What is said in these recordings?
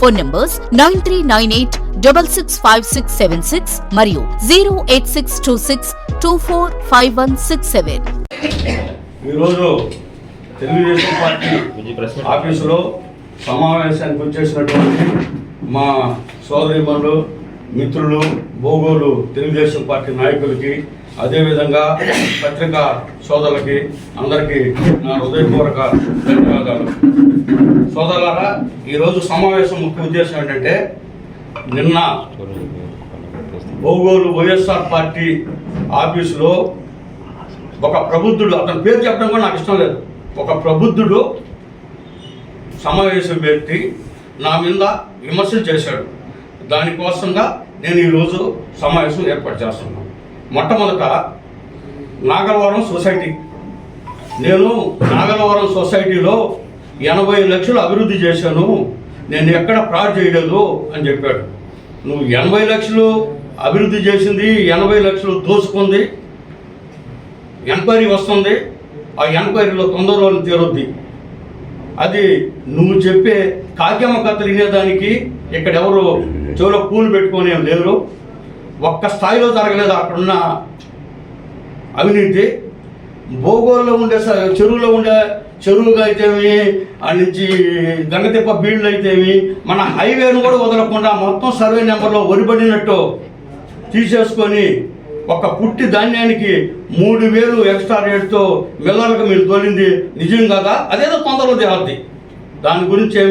Phone numbers nine three nine eight double six five six seven six మరియు zero eight six two six two four five one six seven. ఈరోజు Telugu Desam party ఆఫీసులో సమావేశానికి వచ్చేసినటువంటి మా సోదరిమణులు మిత్రులు భోగోలు తెలుగుదేశం పార్టీ నాయకులకి అదేవిధంగా పత్రికా సోదరులకి అందరికీ నా హృదయపూర్వక ధన్యవాదాలు. సోదరులారా ఈరోజు సమావేశం ముఖ్య ఉద్దేశం ఏంటంటే నిన్న ఒంగోలు వైఎస్ఆర్ పార్టీ ఆఫీసులో ఒక ప్రబుద్ధుడు అతని పేరు చెప్పడం కూడా నాకు ఇష్టం లేదు. ఒక ప్రబుద్ధుడు సమావేశం పెట్టి నా మీద విమర్శలు చేశాడు. దానికోసంగా నేను ఈరోజు సమావేశం ఏర్పాటు చేస్తున్నాను. మొట్టమొదట నాగలవరం సొసైటీ. నేను నాగలవరం సొసైటీలో ఎనభై లక్షలు అభివృద్ధి చేశాను. నేను ఎక్కడ ఫ్రాడ్ చేయలేదు అని చెప్పాడు. నువ్వు ఎనభై లక్షలు అభివృద్ధి చేసింది ఎనభై లక్షలు దోచుకుంది. ఎంక్వైరీ వస్తుంది. ఆ ఎంక్వైరీలో తొందరలో తీరుద్ది. అది నువ్వు చెప్పే కాగ్యమ్మ కథలు వినేదానికి ఇక్కడ ఎవరు చెవులో పూలు పెట్టుకొని ఏం లేరు. ఒక్క స్థాయిలో జరగలేదు. అక్కడున్న అవినీతి భూగోళంలో ఉండే చెరువులో ఉండే చెరువులుగా అయితేమి ఆ నుంచి గంగతిప్ప బీళ్ళు అయితేమి మన హైవేను కూడా వదలకుండా మొత్తం సర్వే నెంబర్లో ఒరిపడినట్టు తీసేసుకొని ఒక పుట్టి ధాన్యానికి మూడు వేలు ఎక్స్ట్రా రేట్తో మిల్లర్లకు మీరు తోలింది నిజం కదా? అదేదో తొందరలో తేవద్ది దాని గురించి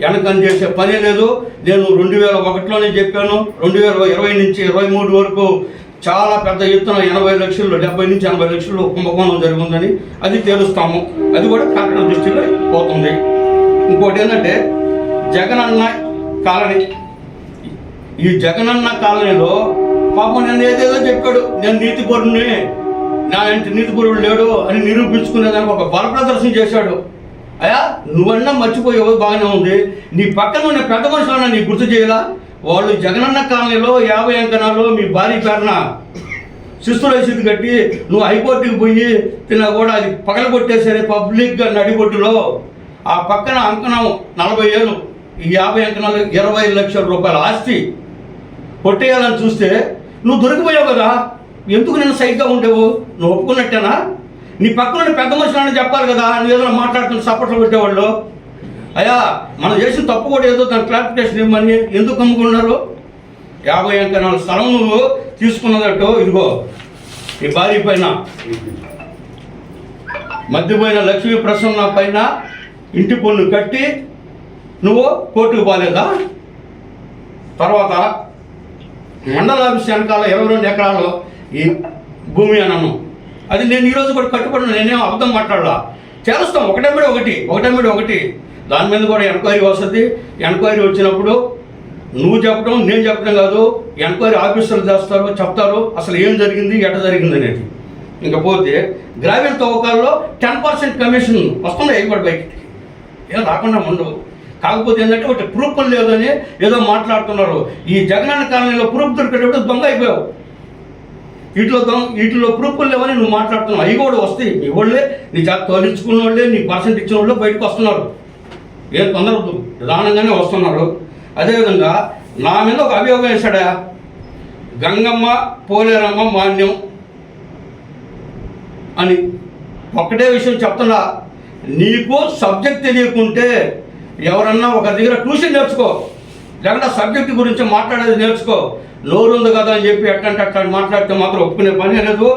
వెనకని చేసే పనే లేదు. నేను రెండు వేల ఒకటిలోనే చెప్పాను. రెండు వేల ఇరవై నుంచి ఇరవై మూడు వరకు చాలా పెద్ద ఎత్తున ఎనభై లక్షలు డెబ్బై నుంచి ఎనభై లక్షలు కుంభకోణం జరిగిందని అది తెలుస్తాము. అది కూడా కాకినాడ దృష్టిలో పోతుంది. ఇంకోటి ఏంటంటే జగనన్న కాలనీ. ఈ జగనన్న కాలనీలో పాపం నేను ఏదేదో చెప్పాడు. నేను నీతిపరుణ్ణి. నా ఇంటి నీతిపరుడు లేడు అని నిరూపించుకునేదానికి ఒక బల ప్రదర్శన చేశాడు. అయ్యా నువ్వన్నా మర్చిపోయావు బాగానే ఉంది. నీ పక్కన ఉన్న పెద్ద మనుషులన్నా నీకు గుర్తు చేయాలా? వాళ్ళు జగనన్న కాలనీలో యాభై అంకణాల్లో మీ భార్య పేరున శిస్తుల రసీదు కట్టి నువ్వు హైకోర్టుకి పోయి తిన్నా కూడా అది పగలగొట్టేసరి పబ్లిక్గా నడిబొట్టులో. ఆ పక్కన అంకణం నలభై ఏళ్ళు. ఈ యాభై అంకణాలు ఇరవై లక్షల రూపాయల ఆస్తి. కొట్టేయాలని చూస్తే నువ్వు దొరికిపోయావు కదా. ఎందుకు నేను సైగ్గా ఉండేవు? నువ్వు ఒప్పుకున్నట్టేనా? నీ పక్కన పెద్ద మనుషులని చెప్పాలి కదా నువ్వు ఏదైనా మాట్లాడుతున్న సపోర్ట్లో పెట్టేవాళ్ళు? అయ్యా మనం చేసిన తప్పు కూడా ఏదో దాని క్లారిఫికేషన్ ఇవ్వమని ఎందుకు అమ్ముకున్నారు యాభై అంకణాల స్థలం నువ్వు తీసుకున్నదట్టు ఇదిగో ఈ భార్య పైన. మధ్యపోయిన లక్ష్మీ ప్రసన్న పైన ఇంటి పన్ను కట్టి నువ్వు కోర్టుకు పోలేదా? తర్వాత మండల ఆఫీస్ వెనకాల ఇరవై రెండు ఎకరాలు ఈ భూమి అన్నాను అది నేను ఈరోజు కూడా కట్టుబడి నేనేం అబద్ధం మాట్లాడలా. చేస్తాం ఒకటెంబడి ఒకటి ఒకటెంబడి ఒకటి. దాని మీద కూడా ఎంక్వైరీ వస్తుంది. ఎంక్వైరీ వచ్చినప్పుడు నువ్వు చెప్పడం నేను చెప్పడం కాదు ఎంక్వైరీ ఆఫీసర్లు చేస్తారు చెప్తారు అసలు ఏం జరిగింది ఎట జరిగింది అనేది. ఇంకపోతే గ్రామీణ తవ్వకాల్లో టెన్ పర్సెంట్ కమిషన్ వస్తుంది ఎగుబడి బయటికి ఏం రాకుండా ఉండవు కాకపోతే ఏంటంటే ఒకటి ప్రూఫ్ లేదని ఏదో మాట్లాడుతున్నారు. ఈ జగనన్న కాలనీలో ప్రూఫ్ దొరికేటప్పుడు దొంగ అయిపోయావు. వీటిలో వీటిలో ప్రూఫ్లు లేవని నువ్వు మాట్లాడుతున్నావు. అవి కూడా వస్తాయి నీ వాళ్ళే నీ చేత తోలించుకున్న వాళ్ళే నీ పర్సెంట్ ఇచ్చిన వాళ్ళే బయటకు వస్తున్నారు. ఏం తొందర వద్దు. నిదానంగానే వస్తున్నారు. అదేవిధంగా నా మీద ఒక అభియోగం వేశాడా? గంగమ్మ పోలేరమ్మ మాన్యం అని ఒక్కటే విషయం చెప్తున్నా. నీకు సబ్జెక్ట్ తెలియకుంటే ఎవరన్నా ఒక దగ్గర ట్యూషన్ నేర్చుకో. లేకుండా సబ్జెక్ట్ గురించి మాట్లాడేది నేర్చుకో. నోరు ఉంది కదా అని చెప్పి ఎట్టంటే అట్లా మాట్లాడితే మాత్రం ఒప్పుకునే పని లేదు.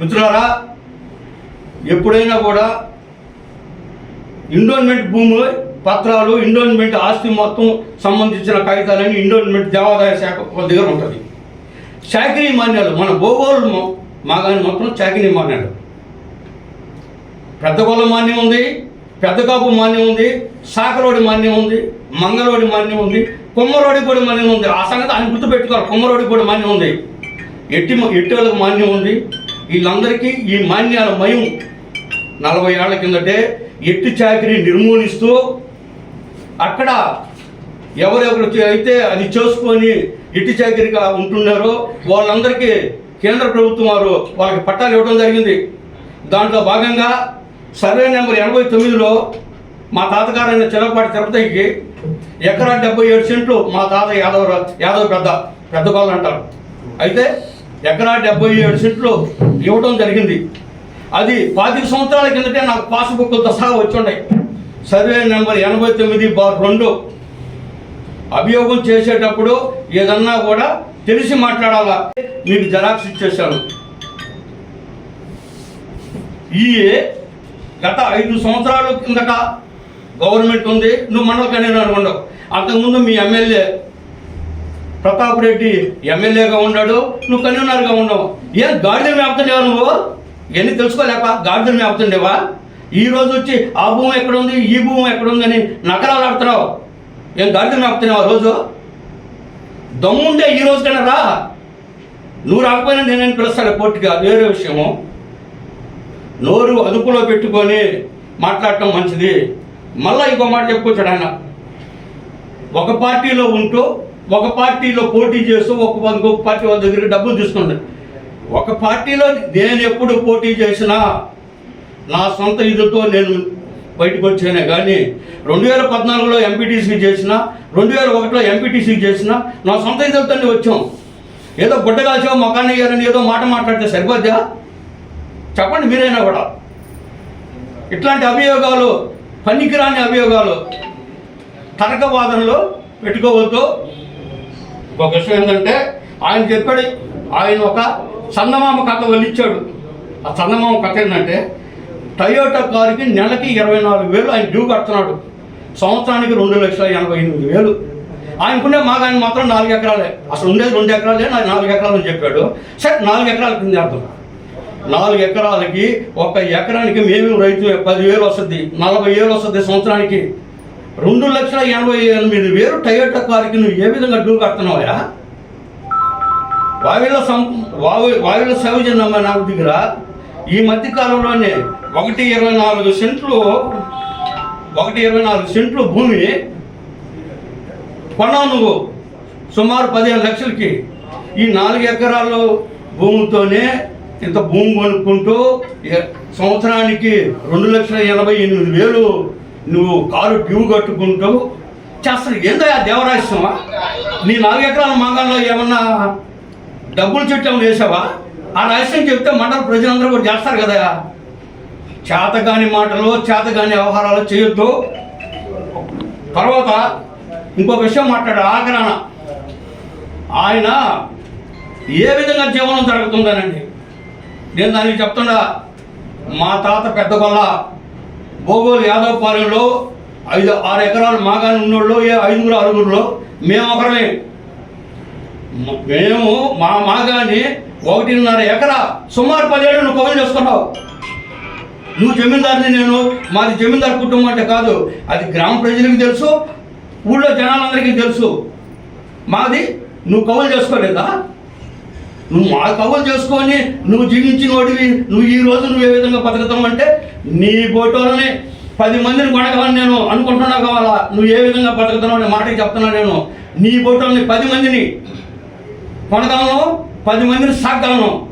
మిత్రులారా ఎప్పుడైనా కూడా ఇండోన్మెంట్ భూములు పత్రాలు ఇండోన్మెంట్ ఆస్తి మొత్తం సంబంధించిన కాగితాలన్నీ ఇండోన్మెంట్ దేవాదాయ శాఖ దగ్గర ఉంటుంది. చాకరీ మాన్యాలు మన భూగోళం మాగాని మొత్తం చాకరీ మాన్యాలు. పెద్దగొల్ల మాన్యం ఉంది పెద్దకాపు మాన్యం ఉంది సాకరోడి మాన్యం ఉంది మంగళోడి మాన్యం ఉంది కొమ్మరోడి కూడా ఉంది. ఆ సంగతి ఆయన గుర్తుపెట్టుకోవాలి. కొమ్మరోడి కూడా మాన్యం ఉంది. ఎట్టి ఎట్టి వాళ్ళకి మాన్యం ఉంది. వీళ్ళందరికీ ఈ మాన్యాల మయం నలభై ఏళ్ళ కిందటే ఎట్టి చాకరీ నిర్మూలిస్తూ అక్కడ ఎవరెవరు అయితే అది చేసుకొని ఎట్టి చాకరీగా ఉంటున్నారో వాళ్ళందరికీ కేంద్ర ప్రభుత్వం వారు వాళ్ళకి పట్టాలు ఇవ్వడం జరిగింది. దాంట్లో భాగంగా సర్వే నెంబర్ ఎనభై తొమ్మిదిలో మా తాతగారైన చిలపాటి తిరుపతికి ఎకరా డెబ్బై ఏడు సెంట్లు మా తాత యాదవ యాదవ్ పెద్ద పెద్ద పాలన అంటారు. అయితే ఎకరా డెబ్బై ఏడు సెంట్లు ఇవ్వడం జరిగింది. అది పాతిక సంవత్సరాల కిందటే నాకు పాస్బుక్లతో సహా వచ్చి ఉన్నాయి. సర్వే నెంబర్ ఎనభై తొమ్మిది బార్ రెండు. అభియోగం చేసేటప్పుడు ఏదన్నా కూడా తెలిసి మాట్లాడాలా? మీకు జరాక్స్ ఇచ్చేసాను ఈ గత ఐదు సంవత్సరాల కిందట గవర్నమెంట్ ఉంది నువ్వు మండల కన్వీనర్ ఉండవు. అంతకుముందు మీ ఎమ్మెల్యే ప్రతాప్ రెడ్డి ఎమ్మెల్యేగా ఉన్నాడు నువ్వు కన్వీనర్గా ఉన్నావు. ఏం గాడిద మేపుతుండేవా నువ్వు? ఇవన్నీ తెలుసుకోలేక గాడిద మేపుతుండేవా ఈ రోజు వచ్చి ఆ భూమి ఎక్కడ ఉంది ఈ భూమి ఎక్కడ ఉందని నకరాలు ఆడుతున్నావు. ఏం గాడిద మేపుతున్నావు ఆ రోజు? దమ్ముండే ఈ రోజు కన్నా రా. నువ్వు రాకపోయినా నేనేం పిలుస్తాను కోర్టుగా వేరే విషయము. నోరు అదుపులో పెట్టుకొని మాట్లాడటం మంచిది. మళ్ళీ ఇంకో మాట చెప్పుకొచ్చాడు ఆయన ఒక పార్టీలో ఉంటూ ఒక పార్టీలో పోటీ చేస్తూ ఒక ఇంకొక పార్టీ వాళ్ళ దగ్గర డబ్బులు తీసుకుంటాడు ఒక పార్టీలో నేను ఎప్పుడు పోటీ చేసినా నా సొంత ఇదితో నేను బయటకు వచ్చానే కానీ రెండు వేల పద్నాలుగులో ఎంపీటీసీ చేసిన రెండు వేల ఒకటిలో ఎంపీటీసీ చేసిన నా సొంత ఇదులతోనే వచ్చాం. ఏదో గుడ్డ కాల్చావు మొఖాన్ని అయ్యారని ఏదో మాట మాట్లాడితే సరిపోద్దా? చెప్పండి మీరైనా కూడా. ఇట్లాంటి అభియోగాలు పనికిరాని అభియోగాలు తర్కవాదనలో పెట్టుకోవద్దు. ఒక విషయం ఏంటంటే ఆయన చెప్పాడు ఆయన ఒక చందమామ కథ వల్లిచ్చాడు. ఆ చందమామ కథ ఏంటంటే టయోటా కారుకి నెలకి ఇరవై నాలుగు వేలు ఆయన డ్యూ కడుతున్నాడు. సంవత్సరానికి రెండు లక్షల ఎనభై ఎనిమిది వేలు. ఆయనకుండే ఆయన మాత్రం నాలుగు ఎకరాలే. అసలు ఉండేది రెండు ఎకరాలే నాలుగు ఎకరాలు అని చెప్పాడు. సరే నాలుగు ఎకరాల కింద అర్థం నాలుగు ఎకరాలకి ఒక ఎకరానికి మేము రైతు పదివేలు వస్తుంది నలభై వేలు వస్తుంది సంవత్సరానికి. రెండు లక్షల ఎనభై ఎనిమిది వేలు టయోటా కారుకి నువ్వు ఏ విధంగా డ్యూ కడుతున్నావా వాయుల సం వాయు వాయుల సౌజన్యమ్మ నాకు దగ్గర. ఈ మధ్య కాలంలోనే ఒకటి ఇరవై నాలుగు సెంట్లు ఒకటి ఇరవై నాలుగు సెంట్లు భూమి కొన్నావు నువ్వు సుమారు పదిహేను లక్షలకి. ఈ నాలుగు ఎకరాలు భూమితోనే ఇంత భూమి కొనుక్కుంటూ సంవత్సరానికి రెండు లక్షల ఎనభై ఎనిమిది వేలు నువ్వు కారు డ్యూ కట్టుకుంటూ చేస్తాను ఏందో ఆ దేవరాశ్యమా నీ నాలుగు ఎకరాల మంగంలో ఏమన్నా డబ్బులు చెట్టు ఏమైనా వేసావా? ఆ రహస్యం చెప్తే మండల ప్రజలందరూ కూడా చేస్తారు కదా. చేతగాని మాటలు చేతగాని వ్యవహారాలు చేయొద్దు. తర్వాత ఇంకొక విషయం మాట్లాడు ఆగ్రహణ. ఆయన ఏ విధంగా జీవనం జరుగుతుందనండి? నేను దానికి చెప్తున్నా మా తాత పెద్ద గొల్ల భోగోలు యాదవ్ పాలెంలో ఐదు ఆరు ఎకరాలు మాగాని ఉన్నోళ్ళు ఏ ఐదుగురు ఆరుగురులో మేము ఒకరమే. మేము మా మాగాని ఒకటిన్నర ఎకరా సుమారు పదిహేడు నువ్వు కౌలు చేసుకున్నావు నువ్వు జమీందారుని నేను మాది జమీందార్ కుటుంబం అంటే కాదు అది గ్రామ ప్రజలకు తెలుసు ఊళ్ళో జనాలందరికీ తెలుసు. మాది నువ్వు కౌలు చేసుకోలేదా? నువ్వు మా కవులు చేసుకొని నువ్వు జీవించిన వాడివి. నువ్వు ఈ రోజు నువ్వు ఏ విధంగా బతుకుతావు అంటే నీ బోటోలని పది మందిని కొనగలని నేను. అనుకుంటున్నా కావాలా? నువ్వు ఏ విధంగా బతుకుతున్నావు అనే మాటకి చెప్తున్నా నేను. నీ బోటోల్ని పది మందిని కొనగలను పది మందిని సాగలను.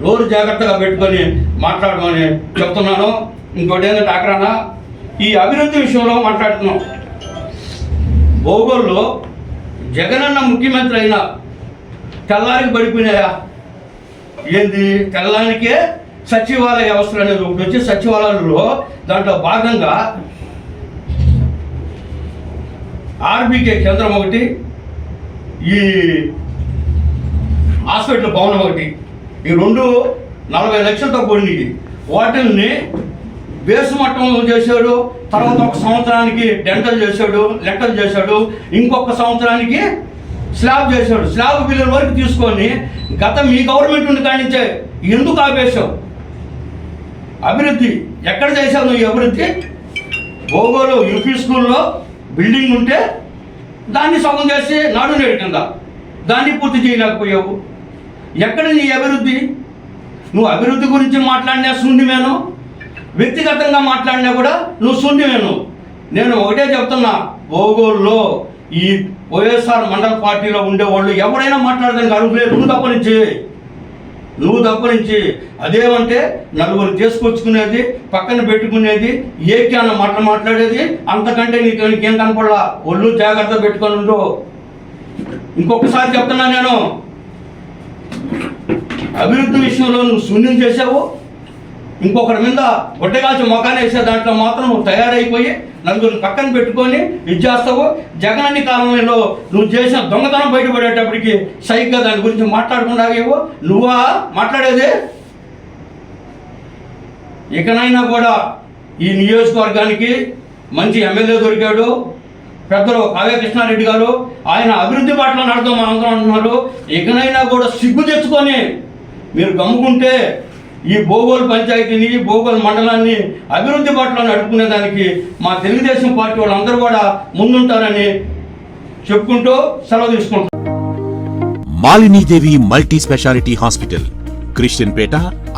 నోరు జాగ్రత్తగా పెట్టుకొని మాట్లాడమని చెప్తున్నాను. ఇంకోటి ఏంటంటే అక్కడ ఈ అభివృద్ధి విషయంలో మాట్లాడుతున్నాం. భోగోల్లో జగనన్న ముఖ్యమంత్రి అయినా తెల్లారికి పడిపోయినాయా? ఏంది? తెల్లానికే సచివాలయ వ్యవస్థలు అనేది ఒకటి వచ్చి సచివాలయంలో దాంట్లో భాగంగా ఆర్బీకే కేంద్రం ఒకటి ఈ హాస్పిటల్ భవనం ఒకటి. ఈ రెండు నలభై లక్షలతో కూడినవి. వాటిల్ని బేసు మట్టంలో చేశాడు తర్వాత ఒక సంవత్సరానికి డెంటల్ చేశాడు లెక్కలు చేశాడు ఇంకొక సంవత్సరానికి స్లాబ్ చేశాడు. స్లాబ్ బిల్లుల వరకు తీసుకొని గత మీ గవర్నమెంట్ నుండి కానించే ఎందుకు ఆపేశావు? అభివృద్ధి ఎక్కడ చేశావు నువ్వు అభివృద్ధి? భోగోలు యూపీ స్కూల్లో బిల్డింగ్ ఉంటే దాన్ని సగం చేసి నాడు నేడు కింద దాన్ని పూర్తి చేయలేకపోయావు. ఎక్కడ నీ అభివృద్ధి? నువ్వు అభివృద్ధి గురించి మాట్లాడినా శూన్యమేను? వ్యక్తిగతంగా మాట్లాడినా కూడా నువ్వు శూన్యమేను? నేను ఒకటే చెప్తున్నా భోగోల్లో ఈ వైఎస్ఆర్ మండల పార్టీలో ఉండేవాళ్ళు ఎవరైనా మాట్లాడదానికి అడుగులేదు నువ్వు తప్ప నుంచి. నువ్వు తప్ప నుంచి. అదేమంటే నలుగురు తీసుకొచ్చుకునేది పక్కన పెట్టుకునేది ఏకి అన్న మాట మాట్లాడేది అంతకంటే నీకు నీకేం కనపడలా? ఒళ్ళు జాగ్రత్త పెట్టుకొని ఉండు. ఇంకొకసారి చెప్తున్నా నేను. అభివృద్ధి విషయంలో నువ్వు శూన్యం చేసావు ఇంకొకరి మీద గుడ్డగాల్చి మొఖాన్ని వేసే దాంట్లో మాత్రం నువ్వు తయారైపోయి నలుగురిని పక్కన పెట్టుకొని ఇది చేస్తావు జగనన్ని కాలంలో నువ్వు చేసిన దొంగతనం బయటపడేటప్పటికి సైగ్గా దాని గురించి మాట్లాడుకున్నావేవో? నువ్వా? మాట్లాడేది? ఇకనైనా కూడా ఈ నియోజకవర్గానికి మంచి ఎమ్మెల్యే దొరికాడు. పెద్దలు కావ్య కృష్ణారెడ్డి గారు ఆయన అభివృద్ధి పట్ల నడదాం మనందరం అంటున్నారు ఇకనైనా కూడా సిగ్గు తెచ్చుకొని మీరు గమ్ముకుంటే ఈ బోగోలు పంచాయతీని బోగోలు మండలాన్ని అభివృద్ధి బాటలో నడుపుకునే దానికి మా తెలుగుదేశం పార్టీ వాళ్ళందరూ కూడా ముందుంటారని చెప్పుకుంటూ సెలవు తీసుకుంటాం Malini Devi multi speciality hospital Christian Peta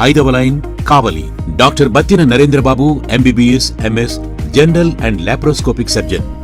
ఐదవ line Kavali. Doctor Battina Narendrababu MBBS MS general and laparoscopic surgeon.